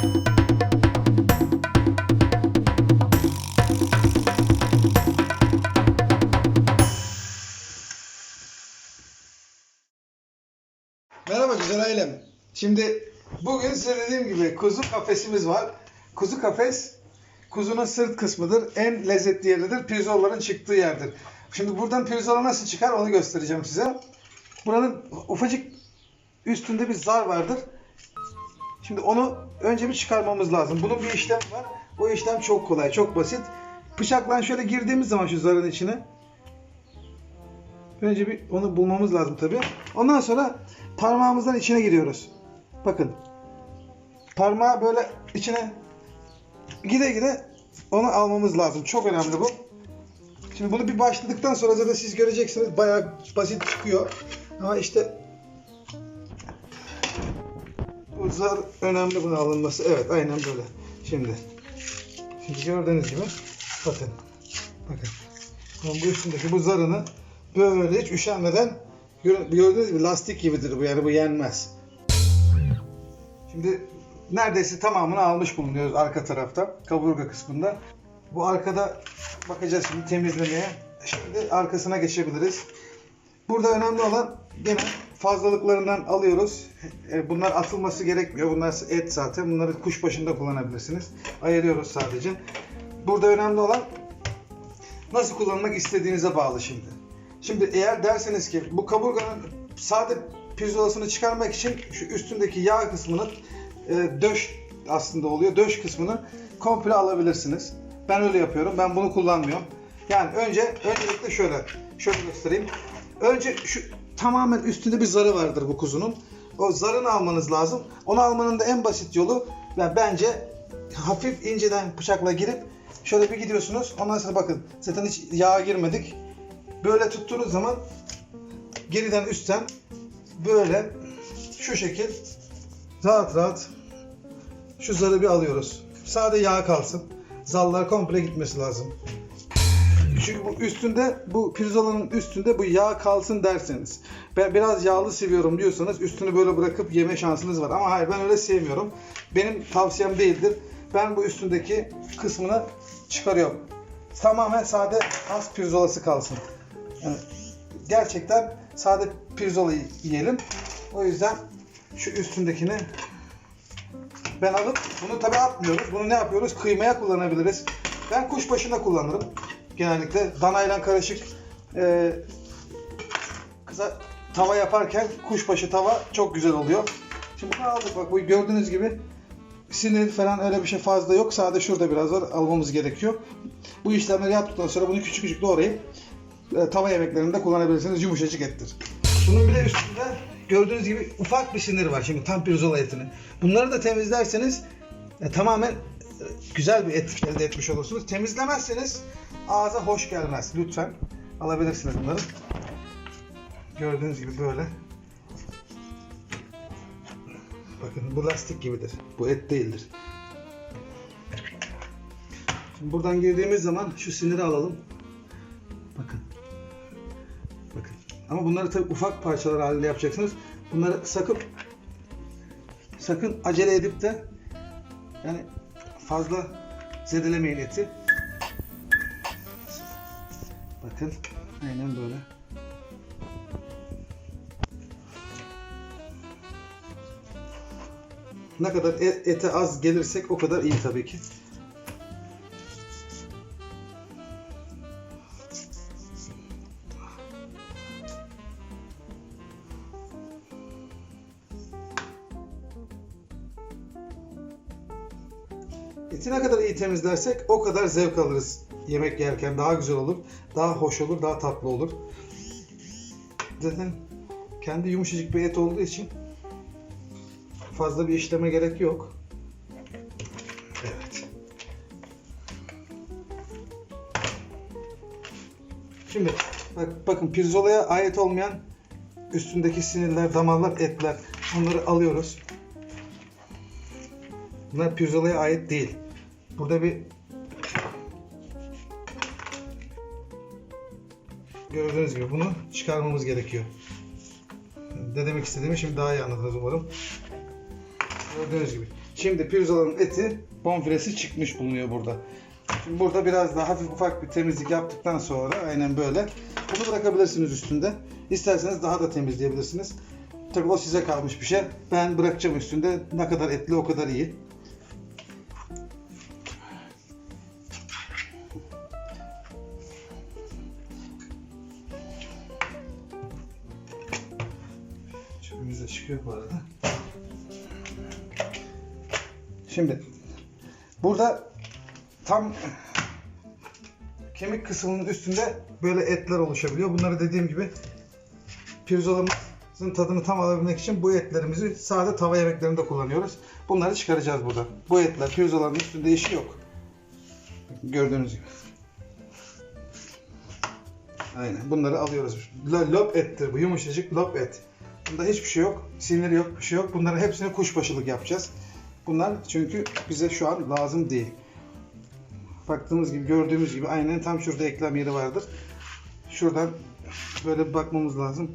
Merhaba güzel ailem. Şimdi bugün size dediğim gibi kuzu kafesimiz var. Kuzu kafes kuzunun sırt kısmıdır. En lezzetli yeridir. Pirzolaların çıktığı yerdir. Şimdi buradan pirzola nasıl çıkar onu göstereceğim size. Buranın ufacık üstünde bir zar vardır. Şimdi onu önce bir çıkarmamız lazım. Bunun bir işlemi var. O işlem çok kolay, çok basit. Bıçakla şöyle girdiğimiz zaman şu zarın içine Önce bir onu bulmamız lazım tabii. Ondan sonra parmağımızdan içine giriyoruz. Bakın. Parmağı böyle içine gide gide onu almamız lazım. Çok önemli bu. Şimdi bunu bir başladıktan sonra zaten siz göreceksiniz bayağı basit çıkıyor. Ama işte zar önemli bunun alınması. Evet aynen böyle. Şimdi şimdi gördüğünüz gibi bakın. Bakın. Bunun bu üstündeki bu zarını böyle hiç üşenmeden gör- gördüğünüz gibi lastik gibidir bu yani bu yenmez. Şimdi neredeyse tamamını almış bulunuyoruz arka tarafta kaburga kısmında. Bu arkada bakacağız şimdi temizlemeye. Şimdi arkasına geçebiliriz. Burada önemli olan gene fazlalıklarından alıyoruz. E, Bunlar atılması gerekmiyor. Bunlar et zaten. Bunları kuş başında kullanabilirsiniz. Ayırıyoruz sadece. Burada önemli olan nasıl kullanmak istediğinize bağlı şimdi. Şimdi eğer derseniz ki bu kaburganın sade pirzolasını çıkarmak için şu üstündeki yağ kısmını e, döş aslında oluyor. Döş kısmını komple alabilirsiniz. Ben öyle yapıyorum. Ben bunu kullanmıyorum. Yani önce öncelikle şöyle şöyle göstereyim. Önce şu tamamen üstünde bir zarı vardır bu kuzunun. O zarını almanız lazım. Onu almanın da en basit yolu yani bence hafif inceden bıçakla girip şöyle bir gidiyorsunuz. Ondan sonra bakın zaten hiç yağa girmedik. Böyle tuttuğunuz zaman geriden üstten böyle şu şekil rahat rahat şu zarı bir alıyoruz. Sade yağ kalsın. Zallar komple gitmesi lazım. Çünkü bu üstünde bu pirzolanın üstünde bu yağ kalsın derseniz. Ben biraz yağlı seviyorum diyorsanız üstünü böyle bırakıp yeme şansınız var. Ama hayır ben öyle sevmiyorum. Benim tavsiyem değildir. Ben bu üstündeki kısmını çıkarıyorum. Tamamen sade az pirzolası kalsın. Yani gerçekten sade pirzola yiyelim. O yüzden şu üstündekini ben alıp bunu tabi atmıyoruz. Bunu ne yapıyoruz? Kıymaya kullanabiliriz. Ben kuşbaşına kullanırım. Genellikle danayla karışık e, kısa tava yaparken kuşbaşı tava çok güzel oluyor. Şimdi bunu aldık bak bu gördüğünüz gibi sinir falan öyle bir şey fazla yok. Sadece şurada biraz var almamız gerekiyor. Bu işlemleri yaptıktan sonra bunu küçük küçük doğrayıp e, tava yemeklerinde kullanabilirsiniz. Yumuşacık ettir. Bunun bir de üstünde gördüğünüz gibi ufak bir sinir var şimdi tam pirzola etinin. Bunları da temizlerseniz e, tamamen güzel bir et elde etmiş olursunuz. Temizlemezseniz ağza hoş gelmez. Lütfen alabilirsiniz bunları. Gördüğünüz gibi böyle. Bakın bu lastik gibidir. Bu et değildir. Şimdi buradan girdiğimiz zaman şu siniri alalım. Bakın. Bakın. Ama bunları tabii ufak parçalar halinde yapacaksınız. Bunları sakın sakın acele edip de yani fazla zedelemeyin eti. Bakın. Aynen böyle. Ne kadar e- ete az gelirsek o kadar iyi tabii ki. Temizlersek o kadar zevk alırız yemek yerken. Daha güzel olur, daha hoş olur, daha tatlı olur. Zaten kendi yumuşacık bir et olduğu için fazla bir işleme gerek yok. Evet. Şimdi bak, bakın pirzolaya ait olmayan üstündeki sinirler, damarlar, etler onları alıyoruz. Bunlar pirzolaya ait değil. Burada bir gördüğünüz gibi bunu çıkarmamız gerekiyor. Ne demek istediğimi şimdi daha iyi anladınız umarım. Gördüğünüz gibi. Şimdi pirzolanın eti bonfilesi çıkmış bulunuyor burada. Şimdi burada biraz daha hafif ufak bir temizlik yaptıktan sonra aynen böyle. Bunu bırakabilirsiniz üstünde. İsterseniz daha da temizleyebilirsiniz. Tabii o size kalmış bir şey. Ben bırakacağım üstünde. Ne kadar etli o kadar iyi. Çıkıyor bu arada. Şimdi burada tam kemik kısmının üstünde böyle etler oluşabiliyor. Bunları dediğim gibi pirzolamızın tadını tam alabilmek için bu etlerimizi sade tava yemeklerinde kullanıyoruz. Bunları çıkaracağız burada. Bu etler pirzolanın üstünde işi yok. Gördüğünüz gibi. Aynen bunları alıyoruz. Lo- Lop ettir bu yumuşacık lop et. Bunda hiçbir şey yok. Sinir yok, bir şey yok. Bunların hepsini kuşbaşılık yapacağız. Bunlar çünkü bize şu an lazım değil. Baktığımız gibi, gördüğümüz gibi aynen tam şurada eklem yeri vardır. Şuradan böyle bir bakmamız lazım.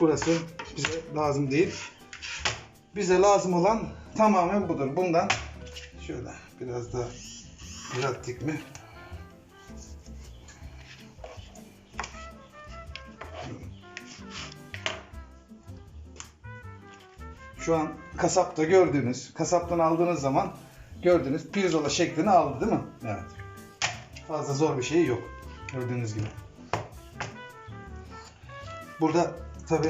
Burası bize lazım değil. Bize lazım olan tamamen budur. Bundan şöyle biraz daha düzelttik mi? Şu an kasapta gördüğünüz, kasaptan aldığınız zaman gördüğünüz pirzola şeklini aldı değil mi? Evet. Fazla zor bir şey yok. Gördüğünüz gibi. Burada tabi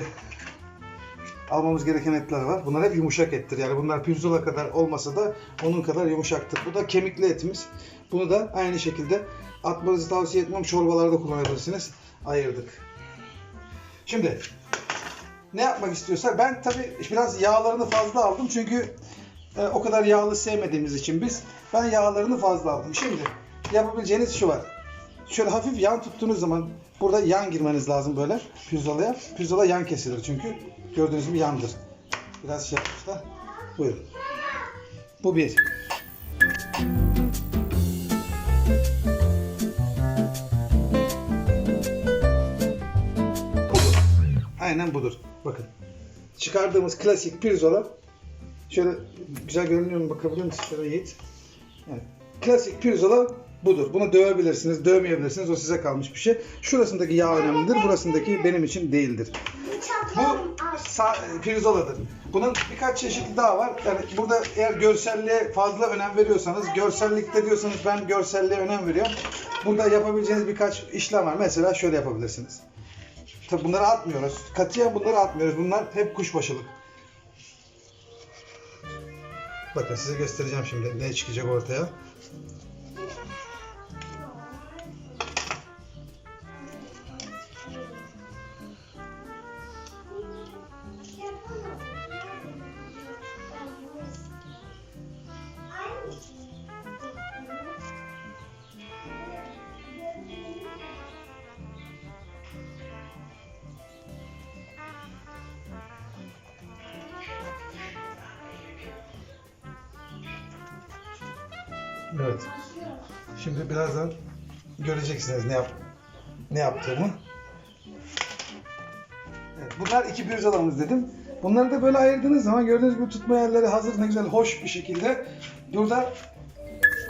almamız gereken etler var. Bunlar hep yumuşak ettir. Yani bunlar pirzola kadar olmasa da onun kadar yumuşaktır. Bu da kemikli etimiz. Bunu da aynı şekilde atmanızı tavsiye etmem. Çorbalarda kullanabilirsiniz. Ayırdık. Şimdi ne yapmak istiyorsak ben tabi biraz yağlarını fazla aldım çünkü e, o kadar yağlı sevmediğimiz için biz ben yağlarını fazla aldım. Şimdi yapabileceğiniz şu var. Şöyle hafif yan tuttuğunuz zaman burada yan girmeniz lazım böyle pirzolaya. Pirzola yan kesilir çünkü gördüğünüz gibi yandır. Biraz şey yapmışlar. Buyurun. Bu bir. Aynen budur. Bakın. Çıkardığımız klasik pirzola şöyle güzel görünüyor mu bakabilir misin? Şöyle Yiğit. Evet. Klasik pirzola budur. Bunu dövebilirsiniz, dövmeyebilirsiniz. O size kalmış bir şey. Şurasındaki yağ önemlidir. Burasındaki benim için değildir. Bu pirzoladır. Bunun birkaç çeşidi daha var. Yani burada eğer görselliğe fazla önem veriyorsanız, görsellikte diyorsanız ben görselliğe önem veriyorum. Burada yapabileceğiniz birkaç işlem var. Mesela şöyle yapabilirsiniz. Tabi bunları atmıyoruz. Katiyen bunları atmıyoruz. Bunlar hep kuşbaşılık. Bakın size göstereceğim şimdi ne çıkacak ortaya. Evet. Şimdi birazdan göreceksiniz ne yap ne yaptığımı. Evet, bunlar iki pirzolamız dedim. Bunları da böyle ayırdığınız zaman gördüğünüz gibi tutma yerleri hazır ne güzel hoş bir şekilde burada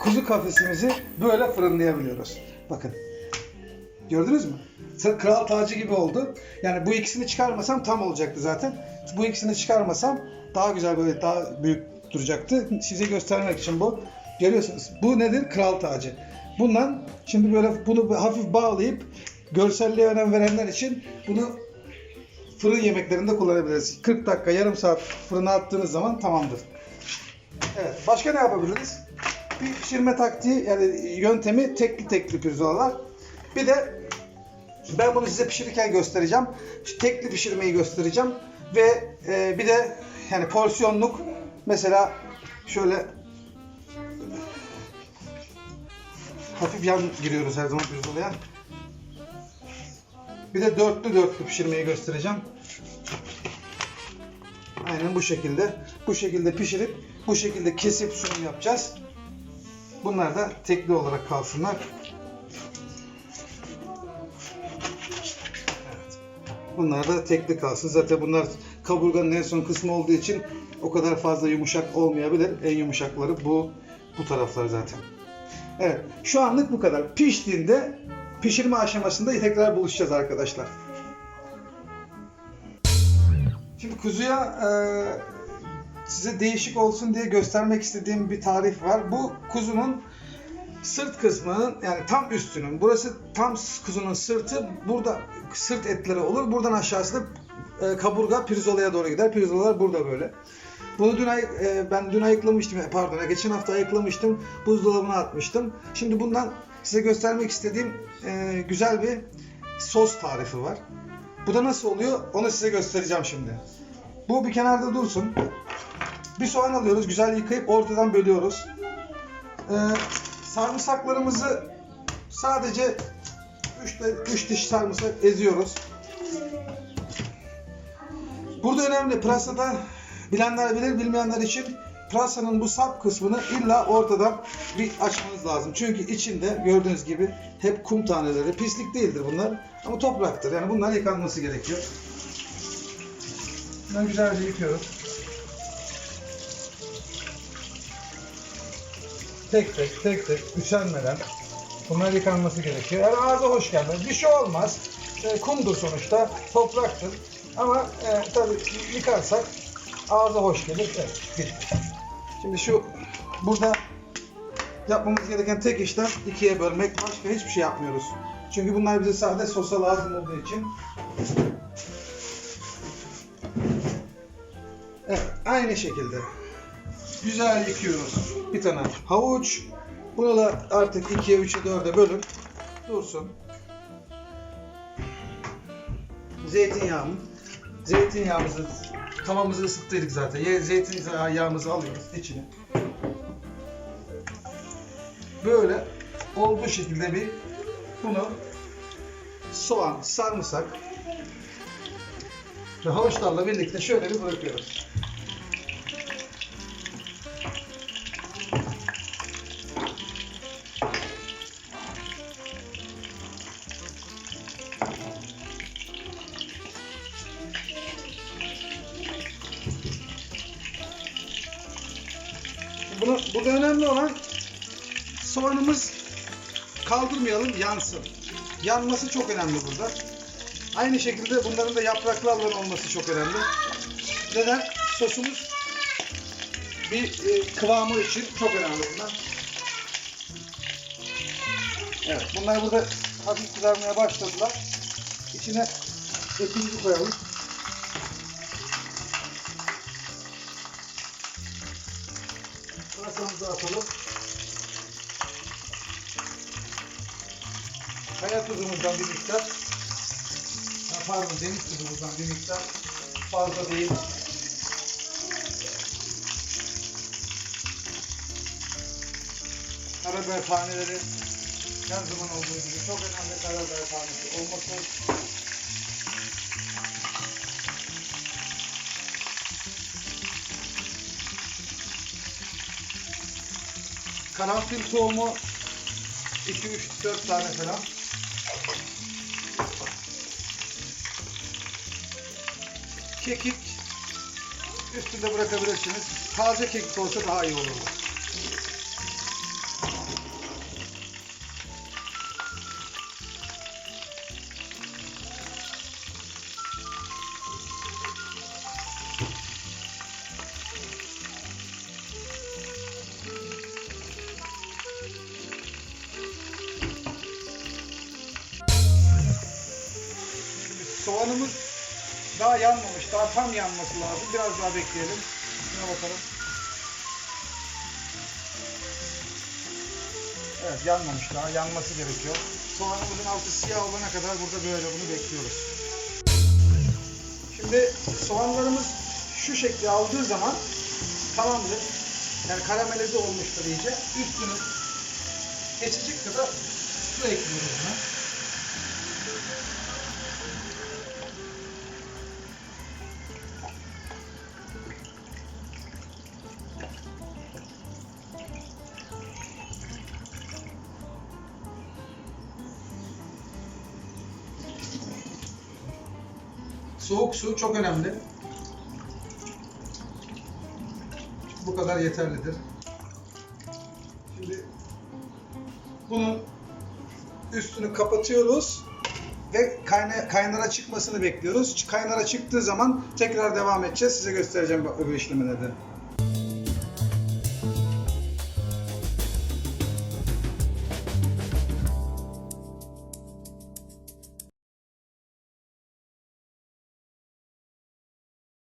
kuzu kafesimizi böyle fırınlayabiliyoruz. Bakın. Gördünüz mü? Kral tacı gibi oldu. Yani bu ikisini çıkarmasam tam olacaktı zaten. Bu ikisini çıkarmasam daha güzel böyle daha büyük duracaktı. Size göstermek için bu. Görüyorsunuz. Bu nedir? Kral tacı. Bundan şimdi böyle bunu hafif bağlayıp görselliğe önem verenler için bunu fırın yemeklerinde kullanabiliriz. 40 dakika, yarım saat fırına attığınız zaman tamamdır. Evet. Başka ne yapabiliriz? Bir pişirme taktiği yani yöntemi tekli tekli pirzolalar. Bir de ben bunu size pişirirken göstereceğim. Tekli pişirmeyi göstereceğim. Ve e, bir de yani porsiyonluk mesela şöyle hafif yan giriyoruz her zaman pirzolaya. Bir de dörtlü dörtlü pişirmeyi göstereceğim. Aynen bu şekilde. Bu şekilde pişirip bu şekilde kesip sunum yapacağız. Bunlar da tekli olarak kalsınlar. Bunlar da tekli kalsın. Zaten bunlar kaburganın en son kısmı olduğu için o kadar fazla yumuşak olmayabilir. En yumuşakları bu bu taraflar zaten. Evet. Şu anlık bu kadar. Piştiğinde pişirme aşamasında tekrar buluşacağız arkadaşlar. Şimdi kuzuya e, size değişik olsun diye göstermek istediğim bir tarif var. Bu kuzunun sırt kısmının yani tam üstünün. Burası tam kuzunun sırtı. Burada sırt etleri olur. Buradan aşağısı da e, kaburga pirzolaya doğru gider. Pirzolalar burada böyle. Bunu dün ay, e, ben dün ayıklamıştım. e, Pardon, geçen hafta ayıklamıştım. Buzdolabına atmıştım. Şimdi bundan size göstermek istediğim e, güzel bir sos tarifi var. Bu da nasıl oluyor? Onu size göstereceğim şimdi. Bu bir kenarda dursun. Bir soğan alıyoruz, güzel yıkayıp ortadan bölüyoruz. Ee, sarımsaklarımızı sadece 3 3 diş sarımsak eziyoruz. Burada önemli pırasada bilenler bilir, bilmeyenler için pırasanın bu sap kısmını illa ortadan bir açmanız lazım. Çünkü içinde gördüğünüz gibi hep kum taneleri, pislik değildir bunlar ama topraktır. Yani bunlar yıkanması gerekiyor. Bunları güzelce yıkıyoruz. Tek tek tek tek üşenmeden bunlar yıkanması gerekiyor. Yani ağza hoş gelmez. Bir şey olmaz. E, kumdur sonuçta. Topraktır. Ama e, tabii yıkarsak ağza hoş gelir. Evet, bitti. Şimdi şu burada yapmamız gereken tek işlem ikiye bölmek. Başka hiçbir şey yapmıyoruz. Çünkü bunlar bize sadece sosa lazım olduğu için. Evet, aynı şekilde. Güzel yıkıyoruz. Bir tane havuç. Bunu da artık 2'ye, 3'e, 4'e bölün. Dursun. Zeytinyağımı. Zeytinyağımızı tavamızı ısıttıydık zaten. Ye- Zeytinyağımızı alıyoruz içine. Böyle olduğu şekilde bir bunu soğan, sarımsak ve havuçlarla birlikte şöyle bir bırakıyoruz. Soğanımız kaldırmayalım yansın. Yanması çok önemli burada. Aynı şekilde bunların da yapraklarla olması çok önemli. Neden? Sosumuz bir e, kıvamı için çok önemli bunlar. Evet, bunlar burada hafif kızarmaya başladılar. İçine etimizi koyalım. Pırasamızı atalım. Kaya tuzumuzdan bir miktar. Pardon deniz tuzumuzdan bir miktar. Fazla değil. Karabiber taneleri her zaman olduğu gibi çok önemli karabiber tanesi olması. Karanfil tohumu 2 3 4 tane falan. Kekik üstünde bırakabilirsiniz. Taze kekik olsa daha iyi olur. Soğanımız daha yanmamış. Daha tam yanması lazım. Biraz daha bekleyelim. Şuna bakalım. Evet yanmamış daha. Yanması gerekiyor. Soğanımızın altı siyah olana kadar burada böyle bunu bekliyoruz. Şimdi soğanlarımız şu şekli aldığı zaman tamamdır. Yani karamelize olmuştur iyice. Üstünü geçecek kadar su ekliyoruz buna. Soğuk su çok önemli. Bu kadar yeterlidir. Şimdi bunun üstünü kapatıyoruz ve kayna, kaynara çıkmasını bekliyoruz. Kaynara çıktığı zaman tekrar devam edeceğiz. Size göstereceğim öbür işlemleri de.